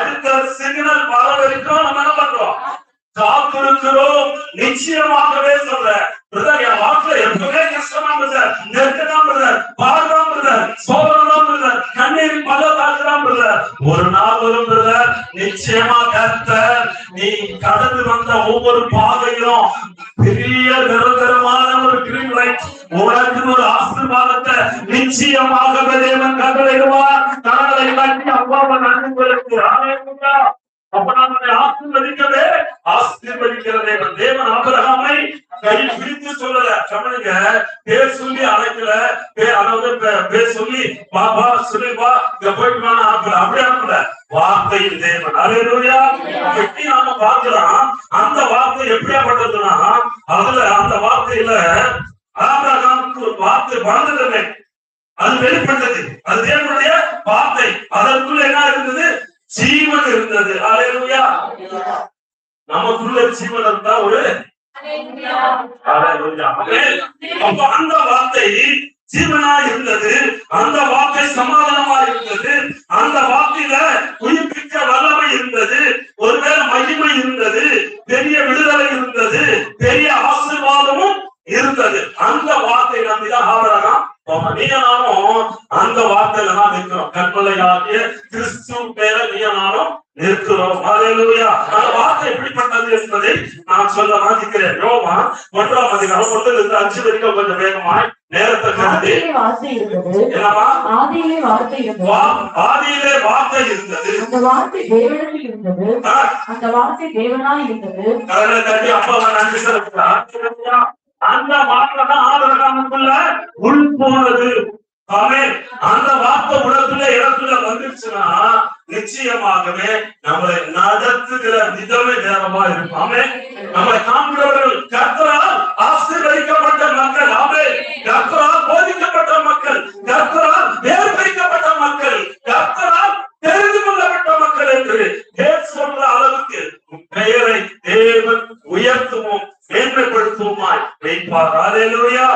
அடுத்த சிக்னல் வர வரைக்கும் நம்ம என்ன பண்றோம்? காத்திருக்கிறோம். நிச்சயமாகவே சொல்றேன். பிரதர் என் வாழ்க்கையில எப்பவுமே கஷ்டமா பிரதர் நெருக்கதான் பிரதர் பாடுதான் பிரதர் சோதனம் பிரதர் கண்ணீர் பல தாக்குதான் பிரதர். ஒரு நாள் வரும் பிரதர். நிச்சயமா கர்த்தர் நீ கடந்து வந்த ஒவ்வொரு பாதையிலும் பெரிய நிரந்தரமான ஒரு கிருமிகளை உனக்கு ஒரு ஆசீர்வாதத்தை நிச்சயமாக தேவன் கட்டளையிடுவார். கரங்களை கட்டி அப்பாவை நன்றி கொடுத்து அப்ப நான் அதை ஆசீர்வதிக்கவே ஆசீர்வதிக்கிறதே தேவன் தேவன் கை பிடித்து சொல்லல. கவனிங்க பேர் சொல்லி அழைக்கல. பே- அதாவது பேர் சொல்லி பாபா சொல்லி வா. இங்க போயிட்டு வான்னு அனுப்பல அப்படி அனுப்பல வார்த்தையில் தேவன். அலையா எப்படி நாம பாக்குறோம் அந்த வார்த்தை எப்படியாப்பட்டதுன்னா அதுல அந்த வார்த்தையில ஆபரகாமுக்கு ஒரு வார்த்தை வளர்ந்ததில்லை அது வெளிப்பட்டது. அது தேவனுடைய வார்த்தை. அதற்குள்ள என்ன இருந்தது? ஜீவன் இருந்தது. அலையா நமக்குள்ள ஜீவன் இருந்தா ஒரு. அப்ப அந்த வார்த்தை ஜீவனா இருந்தது. அந்த வார்த்தை சமாதானமா இருந்தது. அந்த வார்த்தையில உயிர்ப்பிக்க வல்லமை இருந்தது. ஒருவேளை மகிமை இருந்தது. பெரிய விடுதலை இருந்தது. பெரிய ஆசீர்வாதமும் இருந்தது. அந்த வார்த்தை நம்பிதான் ஆபரகம் நானும் அந்த வார்த்தையில தான் நிற்கிறோம். கற்பனையாகிய கிறிஸ்து பேர நானும் நிற்கிறோம். அந்த வார்த்தை எப்படிப்பட்டது என்பதை நான் சொல்ல வாசிக்கிறேன் யோவா ஒன்றாம் அதிகாரம் ஒன்றில் இருந்து அஞ்சு வரைக்கும் கொஞ்சம் வேகமாய் நேரத்தை கருதி. ஆதியிலே வார்த்தை இருந்தது. அந்த வார்த்தை இருந்தது. அந்த வார்த்தை தேவனாய் இருந்தது. கடலை தட்டி அப்பாவை நன்றி அந்த வார்த்தை தான் ஆதரகாமுக்குள்ள உள் போனது. அந்த வார்த்தை உலகத்துல இடத்துல வந்துருச்சுன்னா நிச்சயமாகவே நம்மளை நடத்துகிற விதமே நேரமா இருக்கும். நம்மளை காண்கிறவர்கள் கர்த்தரால் ஆசீர்வதிக்கப்பட்ட மக்கள். ஆமே கர்த்தரால் போதிக்கப்பட்ட மக்கள் கர்த்தரால் வேறு பிரிக்கப்பட்ட மக்கள் கர்த்தரால் தெரிந்து கொள்ளப்பட்ட மக்கள் என்று பேர் சொல்ற அளவுக்கு உன் பெயரை தேவன் உயர்த்துவோம் மேன்மைப்படுத்துவோமாய் வைப்பார் ஹalleluya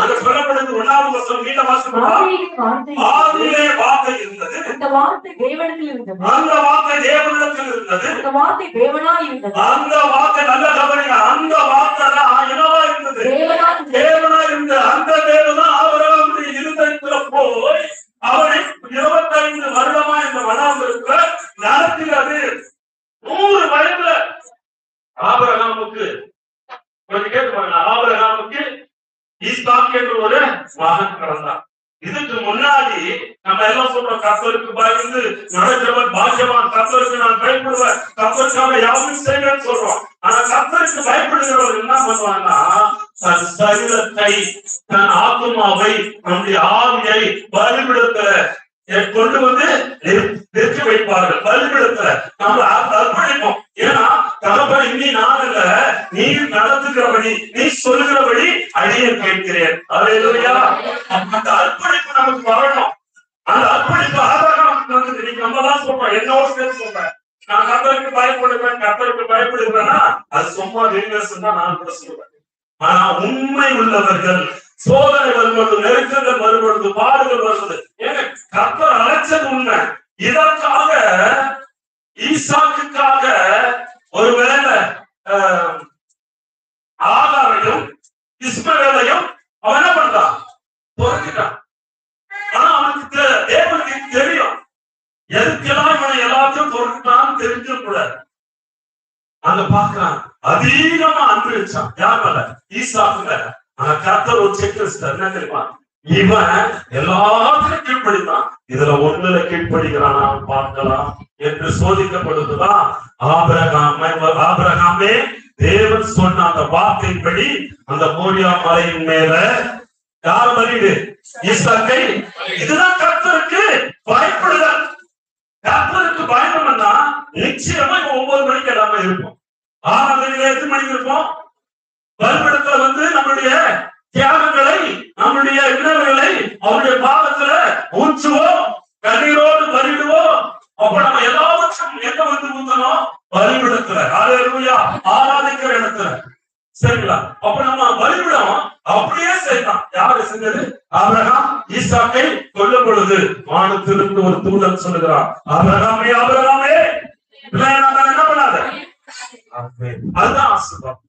அங்க சொல்லப்படுது ஒன்னாவது வருஷம் வீட்ட வாசிப்பா ஆதியிலே வார்த்தை இருந்தது. ஆதியிலே வார்த்தை இருந்தது அந்த வார்த்தை தேவனிடத்தில் இருந்தது. அந்த வார்த்தை தேவனிடத்தில் இருந்தது. அந்த வார்த்தை தேவனாய் இருந்தது. அந்த வார்த்தை நல்ல கவனிங்க அந்த வார்த்தை தான் என்னவா இருந்தது தேவனாய் இருந்தது. தேவனா இருந்த அந்த தேவதான் அவரவருடைய இருதயத்துல போய் அவனை இருபத்தைந்து வருடமா இந்த வனாந்திரத்துல நடத்துகிறது நூறு வயதுல ஆபரகாமுக்கு கொஞ்சம் கேட்டு பாருங்க ஆபரகாமுக்கு ஈஸ்தாக் என்று ஒரு மகன் பிறந்தான் இதுக்கு முன்னாடி நம்ம சொல்ற சொல்றோம் கத்தருக்கு பயந்து நடக்கிறவன் பாக்கியவான். கத்தருக்கு நான் பயப்படுவேன். கத்தருக்காக யாரும் செய்வேன்னு சொல்றோம். ஆனா கத்தருக்கு பயப்படுகிறவர் என்ன பண்ணுவாங்கன்னா தன் சரீரத்தை தன் ஆத்மாவை நம்முடைய ஆவியை பலிபிடத்துல கொண்டு வந்து நிறு- நிறுத்தி வைப்பார்கள். பலிபிடத்துல நம்ம அ- அர்ப்பணிப்போம். ஏன்னா தகப்பன் இன்னி நான் இல்ல நீ நடத்துகிறபடி நீ சொல்கிறபடி அடியே கேட்கிறேன். அலையிலா அந்த அர்ப்பணிப்பு நமக்கு வரணும். அந்த அர்ப்பணிப்பு ஆதாரம் வந்து நீங்க நம்ம தான் சொல்றோம். என்னோட சேர்த்து சொல்றேன். நான் கத்தருக்கு பயப்படுவேன் கத்தருக்கு பயப்படுவேன்னா அது சும்மா வீக்னஸ் தான் நான் கூட சொல்லுவேன். ஆனா உண்மை உள்ளவர்கள் சோதனை வருவது நெருக்கங்கள் வருவது பாடுகள் வருவது ஏங்க கத்தர் அழைச்சது உண்மை. இதற்காக ஈசாக்குக்காக ஒருவேளை ஆஹ், இஸ்மவேலையும் அவன் என்ன பண்றான் பொறுக்கிட்டான் ஆனா அவனுக்கு தெ- தேவனுக்கு தெரியும் எதுக்கெல்லாம் இவனை எல்லாத்தையும் பொறுக்கிட்டான்னு தெரிஞ்சும் கூட அங்க பாக்குறான் அதிகமா அன்பு வச்சான் யார் மேல? ஈசாக்குல ஆனா கர்த்தர் ஒரு செக் என்ன தெரியுமா? இவன் எல்லாத்துக்கும் கீழ்ப்படித்தான். இதுல ஒண்ணுல கீழ்ப்படுகிறானா பார்க்கலாம் என்று சோதிக்கப்படுதுதான் ஆபிரகாமை ஆபரகாமே தேவன் சொன்ன அந்த வார்த்தைப்படி அந்த மோரியா மலையின் மேல யார் மறியுது? ஈசாக்கை. இதுதான் கர்த்தருக்கு பயப்படுதல் கர்த்தருக்கு பயணம்னா நிச்சயமா இவன் ஒன்பது மணிக்கு எல்லாமே இருப்போம் ஆறாம் தேதியில எத்தனை மணிக்கு இருப்போம் பலிபடத்துல வந்து நம்மளுடைய தியாகங்களை நம்முடைய இன்னல்களை அவருடைய பாதத்துல ஊற்றுவோம் கண்ணீரோடு பலிடுவோம் அப்ப நம்ம எல்லாவற்றும் எங்க வந்து ஊத்தணும் பலிபிடத்துல ஹalleluya ஆராதிக்கிற இடத்துல சரிங்களா அப்ப நம்ம பலிபிடம் அப்படியே செய்யலாம் யாரு செஞ்சது ஆபிரகாம் ஈசாக்கை கொல்லும் பொழுது வானத்திலிருந்து ஒரு தூதன் பிள்ளையா என்ன பண்ணாத அதுதான் ஆசீர்வாதம்.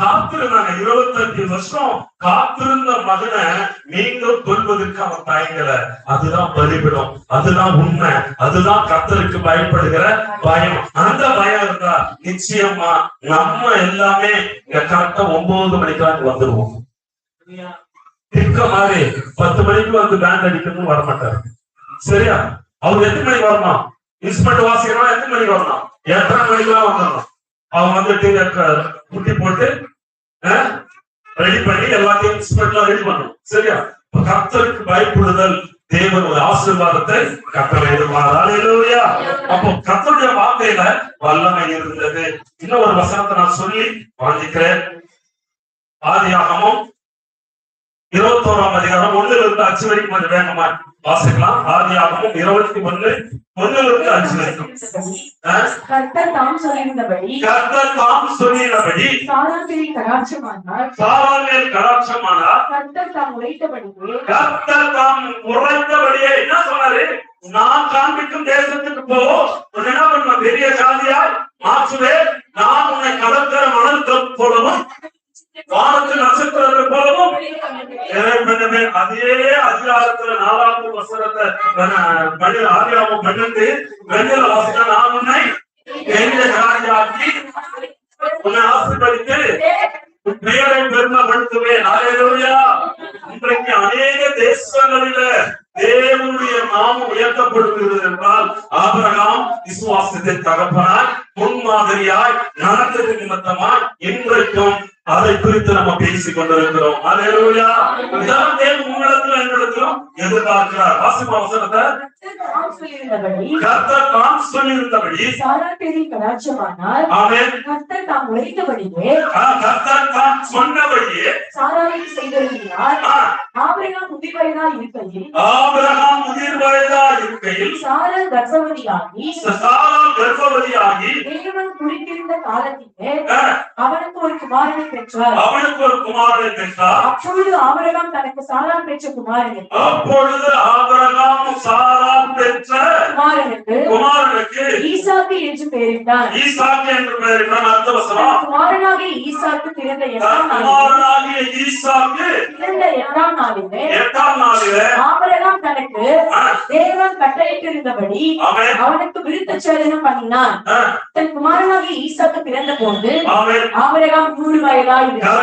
காத்திருந்தாங்க. இருபத்தஞ்சு வருஷம் காத்திருந்த மகனை நீங்க கொள்வதற்கு அவன் தயங்கல. அதுதான் பலிபிடம். அதுதான் உண்மை. அதுதான் கத்தருக்கு பயப்படுகிற பயம். அந்த பயம் இருந்தா நிச்சயமா நம்ம எல்லாமே இங்க கரெக்டா ஒன்பது மணிக்காக வந்துருவோம். திக்க மாதிரி பத்து மணிக்கு வந்து பேண்ட் அடிக்கணும்னு வர மாட்டாரு சரியா? அவர் எத்தனை மணிக்கு வரணும்? இன்ஸ்ட்ருமெண்ட் வாசிக்கணும் எத்தனை மணிக்கு வரணும்? எத்தனை மணிக்கெல்லாம் வந்துடணும் அவங்க வந்துட்டு க- குட்டி போட்டு ரெடி பண்ணி எல்லாத்தையும் இன்ஸ்பெக்ட்லாம் ரெடி பண்ணணும். சரியா? கத்தருக்கு கர்த்தருக்கு பயப்படுதல் தேவன் ஒரு ஆசீர்வாதத்தை கத்தரை எதிர்பார்யா அப்போ கத்தருடைய வார்த்தையில வல்லமை இருந்தது. இன்னும் ஒரு வசனத்தை நான் சொல்லி வாங்கிக்கிறேன். ஆதியாகமும் இருபத்தோராம் அதிகாரம் ஒண்ணுல இருந்து அச்சு வரைக்கும் கொஞ்சம் வேகமா வாசிக்கலாம். ஆதியாகமும் இருபத்தி ஒண்ணு இருந்து அஞ்சு வரைக்கும். கர்த்தர் தாம் சொல்லியிருந்தபடி கர்த்தர் தாம் சொல்லினபடி சாராத்திரி கடாட்சமானார். சாராமேல் கடாட்சமானார். கர்த்தர் தாம் உழைத்தபடியே கர்த்தர் தாம் உரைத்தபடியே என்ன சொன்னாரு? நான் காண்பிக்கும் தேசத்துக்கு போ. என்ன பண்ணுவேன்? பெரிய ஜாதியாய் மாற்றுவேன். நான் உன்னை கடற்கர மணல் போலவும் வானத்து நட்சத்திரங்கள் போலவும் இறைவனமே அதே அதிகாரத்துல நாலாவது வசனத்தை மணி ஆதியாவும் பன்னெண்டு வெண்ணில வாசிக்க நான் உன்னை பெரிய ஜாதியாக்கி உன்னை ஆசீர்வதித்து பெயரை பெருமைப்படுத்துவேன் ஹalleluya. இன்றைக்கு அநேக தேசங்களில தேவனுடைய நாமம் உயர்த்தப்படுகிறது என்றால் ஆபிரகாம் விசுவாசத்தை தகப்பனாய் முன்மாதிரியாய் நடந்தது நிமித்தமாய் இன்றைக்கும் அதை குறித்து நம்ம பேசிக் கொண்டிருக்கிறோம். ஹalleluya இதான் தேவன் உங்களிடத்துல என்னிடத்திலும் எதிர்பார்க்கிறார். வாசிமா வசனத்தை கர்த்தர் தாம் சொல்லியிருந்தபடி கர்த்தர் தாம் சொல்லியிருந்தபடி சாராத்திரி கடாட்சமானார் ஆமென். கர்த்தர் தாம் உழைத்தபடியே ஆ, கர்த்தர் தாம் சொன்னபடியே சாராவை செய்திருந்தார் ஆ, ஆபிரகாம் இருக்கையில் இருக்கையில் சாரா கர்ப்பவதியாகி சாரால் கர்ப்பவதியாகி தேவன் குறித்திருந்த காலத்திலே அவனுக்கு ஒரு குமாரனை பெற்றார் அவனுக்கு ஒரு குமாரனை பெற்றார். அப்பொழுது ஆபிரகாம் தனக்கு சாரா பெற்ற குமாரனுக்கு அப்பொழுது ஆபிரகாம் சாரா பெற்ற குமாரனுக்கு குமாரனுக்கு ஈசாக்கு என்று பெயரிட்டார். ஈசாக்கு என்று பெயரிட்டான் அடுத்த வசனம். குமாரனாகிய ஈசாக்கு பிறந்த எட்டாம் குமாரனாகிய ஈசாக்கு பிறந்த எட்டாம் நாளிலே எட்டாம் நாளிலே ஆபிரகாம் தனக்கு தேவன் கட்டளையிட்டிருந்தபடி அவன் அவனுக்கு விருத்த சேதனம் பண்ணினான். தன் குமாரனாகிய ஈசாக்கு பிறந்த போது ஆபிரகாம் நூறு வயதாய் இருந்தார்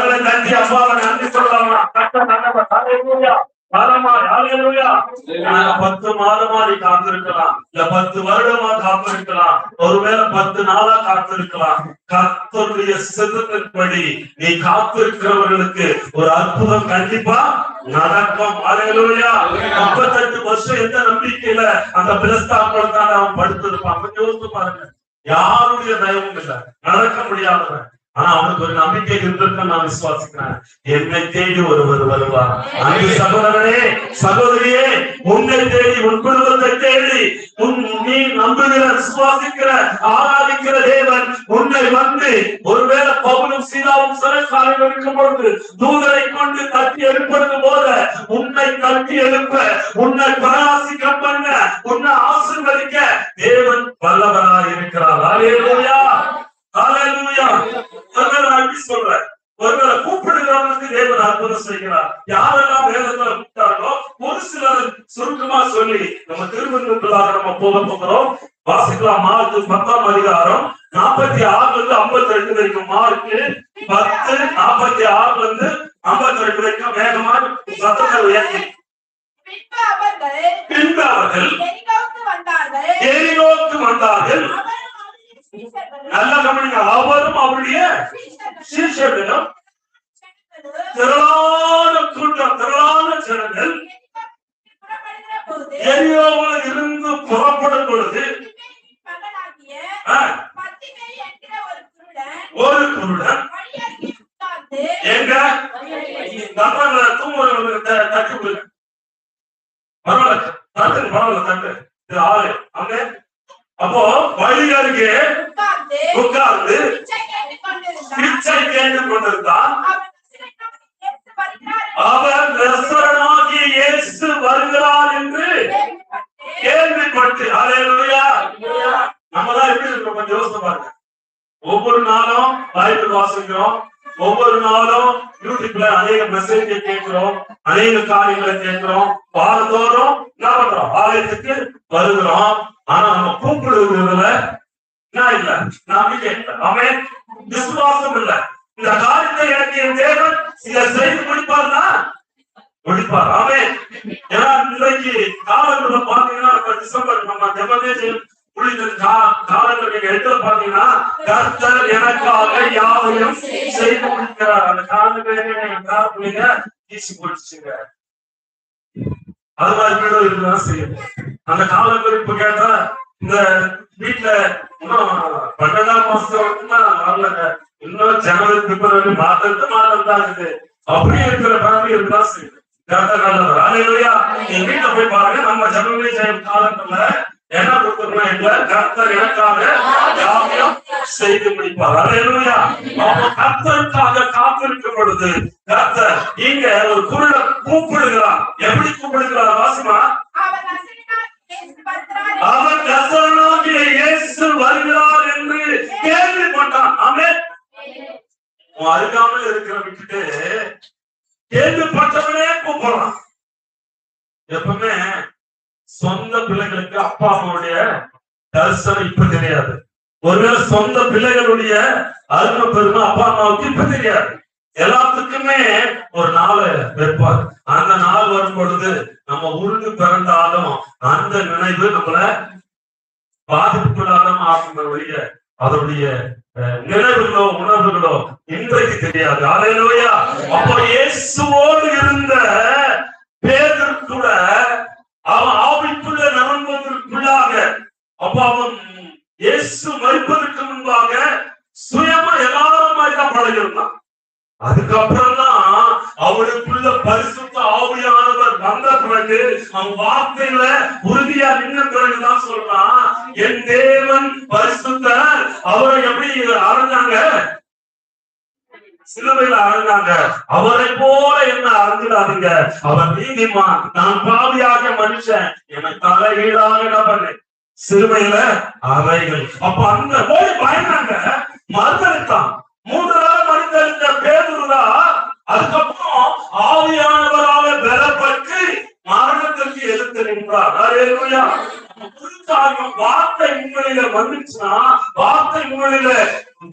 பத்து மாதமா நீ காத்திருக்கலாம். இல்ல பத்து வருடமா காத்திருக்கலாம். ஒருவேளை பத்து நாளா காத்திருக்கலாம். கர்த்தருடைய சித்தத்தின்படி நீ காத்திருக்கிறவர்களுக்கு ஒரு அற்புதம் கண்டிப்பா நடக்கும். முப்பத்தெட்டு வருஷம் எந்த நம்பிக்கையில அந்த பிலஸ்தாக்கள் தான் அவன் படுத்திருப்பான். யோசித்து பாருங்க. யாருடைய தயவும் இல்லை. நடக்க முடியாதவன். ஆனா அவனுக்கு ஒரு நம்பிக்கை இருந்திருக்க நான் விசுவாசிக்கிறேன். என்னை தேடி ஒருவர் வருவார். அன்பு சகோதரனே சகோதரியே உன்னை தேடி உன் குடும்பத்தை தேடி உன் நீ நம்புகிற விசுவாசிக்கிற ஆராதிக்கிற தேவன் உன்னை வந்து ஒருவேளை பவுலும் சீதாவும் சிறைசாலையில் இருக்கும் பொழுது தூதரை கொண்டு தட்டி எழுப்பது போல உன்னை தட்டி எழுப்ப உன்னை பிரகாசிக்க பண்ண உன்னை ஆசிர்வதிக்க தேவன் வல்லவராய் இருக்கிறார் ஹalleluya. ஒருவேளை நான் இப்படி சொல்றேன். ஒருவேளை கூப்பிடுகிறவனுக்கு தேவன் அற்புதம் செய்கிறார். யாரெல்லாம் வேதத்துல கூப்பிட்டார்களோ ஒரு சிலர் சுருக்கமா சொல்லி நம்ம திருமணத்துக்குள்ளாக நம்ம போக போகிறோம். வாசிக்கலாம் மார்க்கு பத்தாம் அதிகாரம் நாற்பத்தி ஆறுல இருந்து ஐம்பத்தி ரெண்டு வரைக்கும். பத்து நாற்பத்தி ஆறுல இருந்து ஐம்பத்தி ரெண்டு வரைக்கும் வேகமா சத்தத்தை உயர்த்தி. பின்பு அவர்கள் பின்பு அவர்கள் எரிகோவுக்கு வந்தார்கள் எரியோக்கு வந்தார்கள் அவரும் அவருடைய சீஷர்களும் நல்லா கவனிங்க. அவரும் அவருடைய சீஷர்களும் திரளான கூட்டம் திரளான ஜனங்கள் எரிகோவுக்கு எரியோவில் இருந்து புறப்படும் பொழுது ஒரு குருடன் எங்க? தட்டுறவங்களை தூங்குறவங்களுக்கு த- தட்டி கொடுங்க பரவாயில்ல. தட்டு பரவாயில்ல தட்டு. இது ஆளு. அங்க? அப்போ வழி அருகே உட்கார்ந்து பிச்சை கேட்டு கொண்டிருந்தான். அவர் நசரனாகிய இயேசு வருகிறார். என்று கேள்விப்பட்டு ஹalleluya. நம்ம தான் எப்படி இருக்கோம் கொஞ்சம் யோசிச்சு பாருங்க. ஒவ்வொரு நாளும் பைபிள் வாசிக்கிறோம். ஒவ்வொரு நாளும் யூடியூப்ல அநேக மெசேஜ் கேட்கிறோம். அநேக காரியங்களை கேட்கிறோம். வாரந்தோறும் என்ன பண்றோம்? ஆலயத்துக்கு வருகிறோம். ஆனா நம்ம கூப்பிடுறதுல என்ன இல்ல. நான் இல்லை அவன் விசுவாசம் இல்ல. இந்த காரியத்தை எனக்கு என் தேவன் இதை செய்து முடிப்பார்னா முடிப்பார் அவன். ஏன்னா இன்றைக்கு காலத்துல பாத்தீங்கன்னா நம்ம டிசம்பர் நம்ம ஜெபமே செய்யும் உள்ளிட்ட காலங்கள் நீங்க எடுத்துல பாத்தீங்கன்னா கர்த்தர் எனக்காக யாவையும் செய்து முடிக்கிறார் அந்த காலத்துல பிள்ளைங்க ஈசி போட்டுச்சுங்க. அது மாதிரி வீடும் இருக்குதான் செய்யும் அந்த காலங்களில் இப்ப கேட்டா இந்த வீட்டுல இன்னும் பன்னெண்டாம் மாசம் வரலங்க இன்னும் ஜனவரி பிப்ரவரி மாதத்து மாதம் தான் இருக்குது. அப்படி இருக்கிற ஃபேமிலி இருக்குதான் செய்யுது கர்த்தர் நல்லவர் அலையிலையா எங்க வீட்டுல போய் பாருங்க நம்ம ஜனவரி செய்யும் காலத்துல என்ன கொடுத்துருக்கோம் எங்களை? கர்த்தர் எனக்காக யாவையும் செய்து முடிப்பார். அலையிலையா அப்போ கர்த்தருக்காக காத்திருக்கும் பொழுது கர்த்தர் இங்க ஒரு குருட கூப்பிடுகிறார். எப்படி கூப்பிடுகிறார் வாசிமா அவர் நசரேயனாகிய இயேசு வருகிறார் அவர் நசரனாகிய இயேசு வருகிறார் என்று கேள்விப்பட்டான் ஆமென் உன் அருகாமல் இருக்கிற கேள்விப்பட்டவனே கூப்பிடலாம். எப்பவுமே சொந்த பிள்ளைகளுக்கு அப்பா அம்மாவுடைய தரிசனம் இப்ப தெரியாது ஒருவேளை சொந்த பிள்ளைகளுடைய அருமை பெருமை அப்பா அம்மாவுக்கு இப்ப தெரியாது. எல்லாத்துக்குமே ஒரு நாளை வைப்பார் அந்த நாள் வரும் பொழுது நம்ம உருண்டு பிறந்தாலும் அந்த நினைவு நம்மள பாதிப்புக்குள்ளாதான் ஆகும் ஒழிய அதனுடைய நினைவுகளோ உணர்வுகளோ இன்றைக்கு தெரியாது. அலையிலோயா அப்போ இயேசுவோடு இருந்த பேதர் கூட அவன் ஆவிக்குள்ள நடந்ததற்குள்ளாக அப்ப அவன் இயேசு மறிப்பதற்கு முன்பாக சுயமா எல்லாரும் மாதிரி தான் பழகிருந்தான் அதுக்கப்புறம் தான் அவருக்குள்ள பரிசுத்த ஆவியானவர் வந்த பிறகு அவன் வார்த்தையில உறுதியா நின்ன பிறகுதான் சொல்றான். என் தேவன் பரிசுத்தர். அவரை எப்படி அறந்தாங்க சிலுவையில அறந்தாங்க அவரை போல என்ன அறந்துடாதீங்க அவர் நீதிமான். நான் பாவியாக மனுஷன். என்னை தலைகீழாக என்ன பண்ணேன் சிறுமையில அறைகள். அப்ப அந்த போய் பயந்தாங்க. மறுதளித்தான் மூன்று நாள் மறுதளித்த பேதுருதா அதுக்கப்புறம் ஆவியானவரால பெறப்பட்டு மரணத்திற்கு எதிர்த்து நின்றார். வார்த்தை உங்களில வந்துச்சுன்னா வார்த்தை உங்களில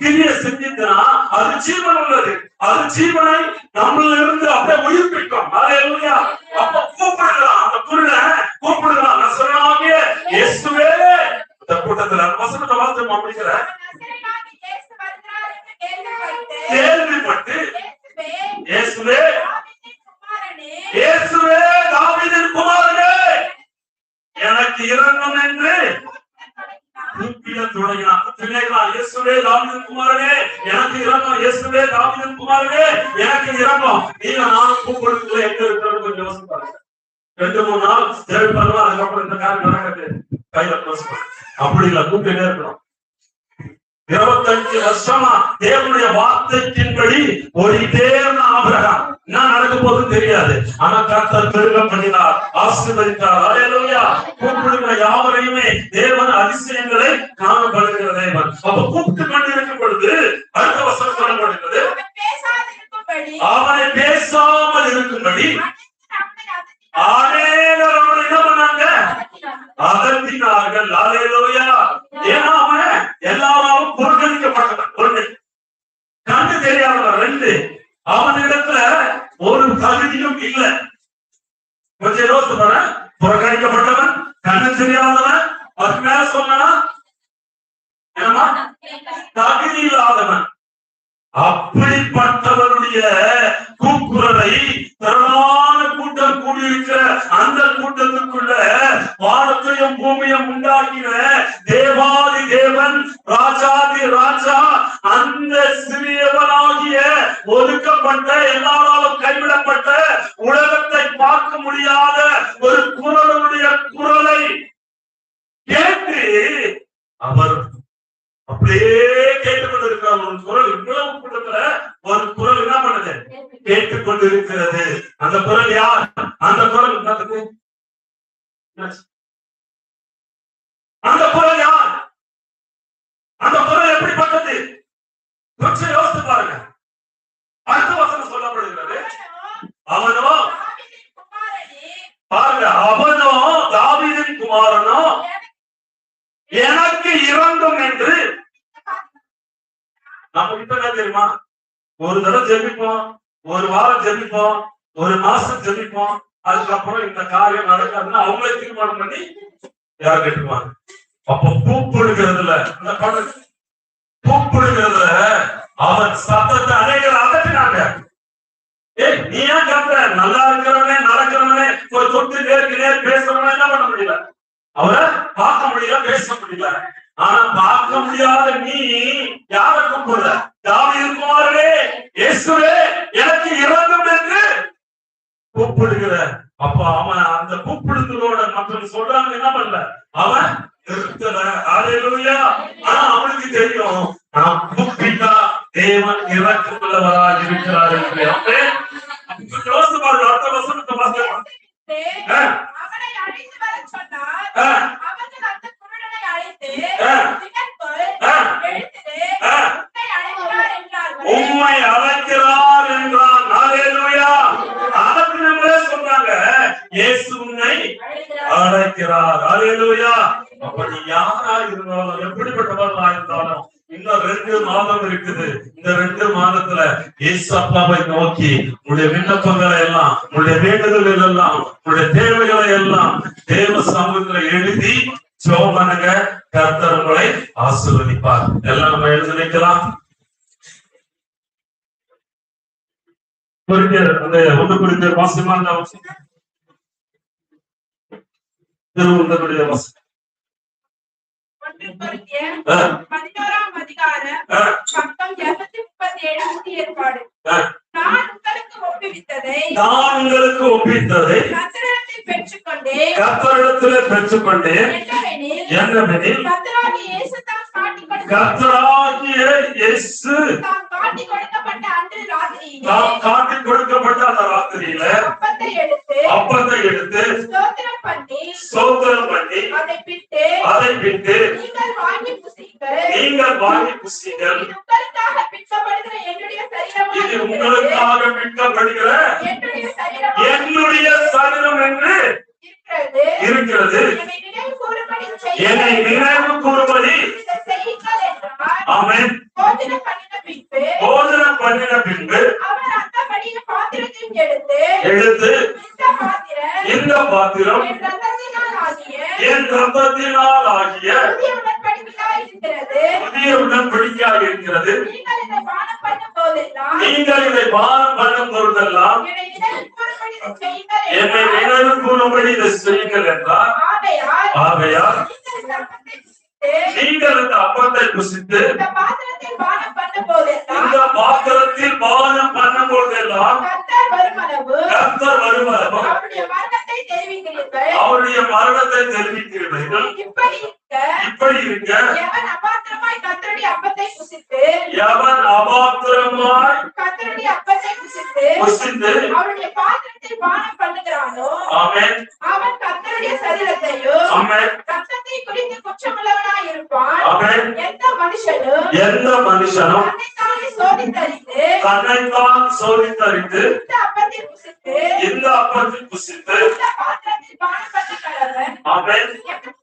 கிரிய செஞ்சுச்சுன்னா அது ஜீவன் உள்ளது. அது ஜீவனை நம்மள இருந்து அப்படியே உயிர்ப்பிக்கும். அல்லேலூயா. அப்ப கூப்பிடுகிறான். அந்த குருடை கூப்பிடுகிறான். நசரனாகிய இயேசுவே. இந்த கூட்டத்துல வசனத்தை வார்த்தை முடிக்கிறேன் கேள்விப்பட்டு இயேசுவே. இயேசுவே தாவீதின் குமாரனே. எனக்கு இறங்கும் என்று கூப்பிட தொடங்கினான் பிள்ளைகளா இயேசுவே தாவீதின் குமாரனே. எனக்கு இறங்கும் இயேசுவே தாவீதின் குமாரனே. எனக்கு இறங்கும் நீங்க நான் கூப்பிடுறதுல எங்க இருக்கிறது கொஞ்சம் யோசிச்சு பாருங்க. ரெண்டு மூணு நாள் தேவை பண்ணலாம் அதுக்கப்புறம் இந்த காரியம் நடக்கிறது கையில பண்ணு. அப்படி இல்ல கூப்பிட்டே இருக்கணும். இருபத்தஞ்சு வருஷமா தேவனுடைய வார்த்தைக்கின்படி இருந்த ஆபிரகாம். என்ன நடக்க போகுதுன்னு தெரியாது. ஆனா கர்த்தர் பெருக பண்ணினார். ஆசீர்வதித்தார். அலையலூயா கூப்பிடுகிற யாவரையுமே தேவன் அதிசயங்களை காணப்படுகிற தேவன். அப்ப கூப்பிட்டு கொண்டிருக்கும் பொழுது அடுத்த வசனம் சொல்லப்படுகிறது அவனை பேசாமல் இருக்கும்படி அநேகர் அவனை. என்ன பண்ணாங்க. அகற்றினார்கள் அலையலூயா ஏன்னா அவன் எல்லாரும் புறக்கணிக்கப்பட்டவன் கண்ணு தெரியாதவன் ரெண்டு. அவனிடத்துல ஒரு தகுதியும் இல்லை. கொஞ்சம் பாரு புறக்கணிக்கப்பட்டவன் கண்ணு தெரியாதவன் அதுக்கு மேல சொன்னா என்னமா தகுதி இல்லாதவன். அப்படிப்பட்டவருடைய வானையும் பூமியும் உண்டாக்கின தேவாதி தேவன் ராஜாதி ராஜா அந்த சிறியவனாகிய ஒதுக்கப்பட்ட எல்லாராலும் கைவிடப்பட்ட உலகத்தை பார்க்க முடியாத ஒரு குரலுடைய குரலை கேட்டு அவர் அப்படியே கேட்டுக்கொண்டிருக்கிறார். ஒரு குரல் இவ்வளவு கூட்டத்துல ஒரு குரல் என்ன பண்ணுது? கேட்டுக்கொண்டிருக்கிறது. அந்த குரல் யார்? அந்த குரல் என்னது? அந்த குரல் யார் அந்த குரல் எப்படிப்பட்டது கொஞ்சம் யோசித்து பாருங்க. அடுத்த வசனம் சொல்லப்படுகிறது. அவனோ பாருங்க அவனோ தாவிதின் குமாரனோ எனக்கு இறங்கும் என்று. நம்ம கிட்ட என்ன தெரியுமா? ஒரு தடவை ஜெபிப்போம் ஒரு வாரம் ஜெபிப்போம் ஒரு மாசம் ஜெபிப்போம் அதுக்கப்புறம் இந்த காரியம் நடக்காதுன்னு அவங்களே தீர்மானம் பண்ணி யார் கேட்டுப்பாங்க அப்ப கூப்பிடுகிறதுல இந்த படம் கூப்பிடுகிறதுல அவன் சத்தத்தை அநேகர் அதட்டினாங்க ஏய் நீ ஏன் கத்துற நல்லா இருக்கிறவனே நடக்கிறவனே ஒரு தொட்டு நேருக்கு நேர் பேசுறவனே என்ன பண்ண முடியல? அவரை பார்க்க முடியல பேச முடியல. ஆனா பார்க்க முடியாத நீ யார கூப்பிடுற? தாவீது குமாரனே இயேசுவே எனக்கு இறங்கும் என்று கூப்பிடுகிற. அப்ப அவன் அந்த கூப்பிடுதலோட மக்கள் சொல்றாங்க என்ன பண்ணல? அவன் நிறுத்தல. அலையிலுயா ஆனா அவனுக்கு தெரியும் நான் கூப்பிட்டா தேவன் இறக்கமுள்ளவராக இருக்கிறார் என்று யோசித்து பாருங்க அடுத்த ஆ. எழுந்திரு, ஆ. உன்னை அழைக்கிறார் அழைக்கிறார் என்றான் ஹalleluya அழைக்கிறவங்களே சொல்றாங்க இயேசு உன்னை அழைக்கிறார். ஹalleluya அப்ப நீ யாரா இருந்தாலும் எப்படிப்பட்டவர்களா இருந்தாலும் இன்னும் ரெண்டு மாதம் இருக்குது. இந்த ரெண்டு மாதத்துல இயேசு அப்பாவை நோக்கி உங்களுடைய விண்ணப்பங்களை எல்லாம் உங்களுடைய வேண்டுதல்கள் எல்லாம் உங்களுடைய தேவைகளை எல்லாம் தேவ சமூகத்துல எழுதி சோபனங்க பண்ணுங்க கர்த்தர் உங்களை ஆசீர்வதிப்பார். எல்லாம் நம்ம எழுதி வைக்கலாம் அந்த ஒன்று குறிப்பியர் வாசியமா அந்த வாசம் ஆ. பதினோராம் அதிகாரம் ஆ. பக்கம் இருநூத்தி முப்பத்தி ஏழு புதிய ஏற்பாடு. நான் உங்களுக்கு ஒப்புவித்ததை நான் உங்களுக்கு ஒப்பித்ததை கத்திரத்தில் பெற்றுக்கொண்டே என்னவெனில் இயேசு கொடுத்த இயேசு கொடுக்கப்பட்ட அன்று ராத்திரியிலே நாம் காட்டி கொடுக்கப்பட்ட அந்த ராத்திரியில அப்பத்தை எடுத்து சோதனம் பண்ணி அதை விட்டு நீங்கள் வாங்கி புசிங்கள் இது உங்களுக்காக விற்கப்படுகிற என்னுடைய சரீரம் என்று இருக்கிறது. என்னை நினைவு கூறும்படி. அவன் போஜனம் பண்ணின பின்பு எடுத்து இந்த பாத்திரம் என் ரத்தத்தினால் ஆகிய புதிய உடன்படிக்கையாக இருக்கிறது நீங்கள் இதை பானம் பண்ணும் போதெல்லாம் நீங்கள் இதை பானம் பண்ணும் பொழுதெல்லாம் என்னை நினைவு கூறும்படி இதை செய்யுங்கள் என்றார். ஆகையால் நீங்கள் இந்த அப்பத்தை புசித்து, இந்த பாத்திரத்தில் பானம் பண்ணும் போதெல்லாம் இந்த பாத்திரத்தில் பானம் பண்ணும் பொழுதெல்லாம் கர்த்தர் வருமளவு. கர்த்தர் வருவதும் அவருடைய மரணத்தை தெரிவிக்கிறீர்கள். அவருடைய மரணத்தை தெரிவிக்கிறீர்கள். இப்படி இருக்க இப்படி இருக்க எவன் அபாத்திரமாய் கர்த்தருடைய அப்பத்தை புசித்து எவன் அபாத்திரமாய் கர்த்தருடைய அப்பத்தை புசித்து புசித்து அவருடைய பாத்திரத்தில் பானம் பண்ணுகிறானோ அவன் கர்த்தருடைய சரீரத்தையும் ஆமென். ரத்தத்தை குறித்து குற்றமுள்ளவனாய் இருப்பான் எந்த மனுஷனும் எந்த மனுஷனும் தன்னைத்தானே சோதித்தறிந்து இந்த அப்பத்தில் புசித்து இந்த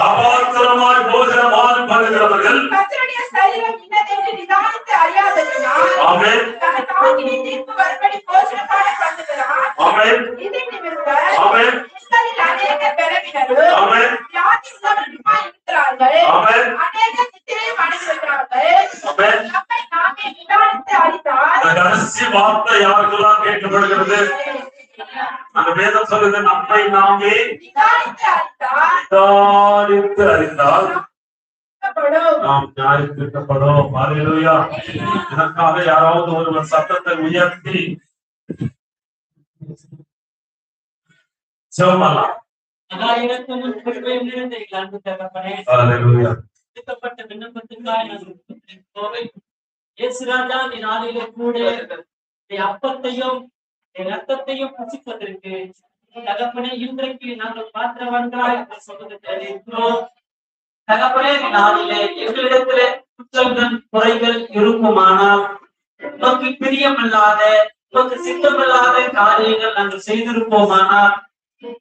அபாத்திரமாய் போஜனமானம் பண்ணுகிறவர்கள். கர்த்தருடைய சரீரம் இன்னதென்று நிதானித்து அறியாததினால் ஆமென். ஆக்கினை தீர்ப்பு வரும்படி போஜனம் பானம் பண்ணுகிறான் ஆமென். இது நிமித்தம் ஆமென். உங்களில் அநேக பலவீனரும் ஆமென். வியாதி உள்ளவர்களுமாய் இருக்கிறார்கள். ஆமென். அநேக நித்திரையும் அடைந்திருக்கிறார்கள் ஆமென். நம்மை நாமே நிதானித்து அறிந்தால் கடைசி வார்த்தை யாருக்கெல்லாம் கேட்கப்படுகிறது? அந்த வேதம் சொல்லுது நம்மை நாமே நிதானித்து அறிந்தால். நாம் நியாயத்திருக்கப்படும் அல்லேலூயா இதற்காக யாராவது ஒருவர் சத்தத்தை உயர்த்தி கூட என் அப்பத்தையும் ரத்தத்தையும் பசிப்பதற்கு தகப்பனே இன்றைக்கு நாங்கள் பாத்திரவன்களாய் என்று சமூகத்தில் இருக்கிறோம் தகப்பனே நாளிலே எங்களிடத்திலே குற்றங்கள் குறைகள் இருக்குமானால் உமக்கு பிரியமில்லாத உமக்கு சித்தமில்லாத காரியங்கள் நாங்கள் செய்திருப்போமானால்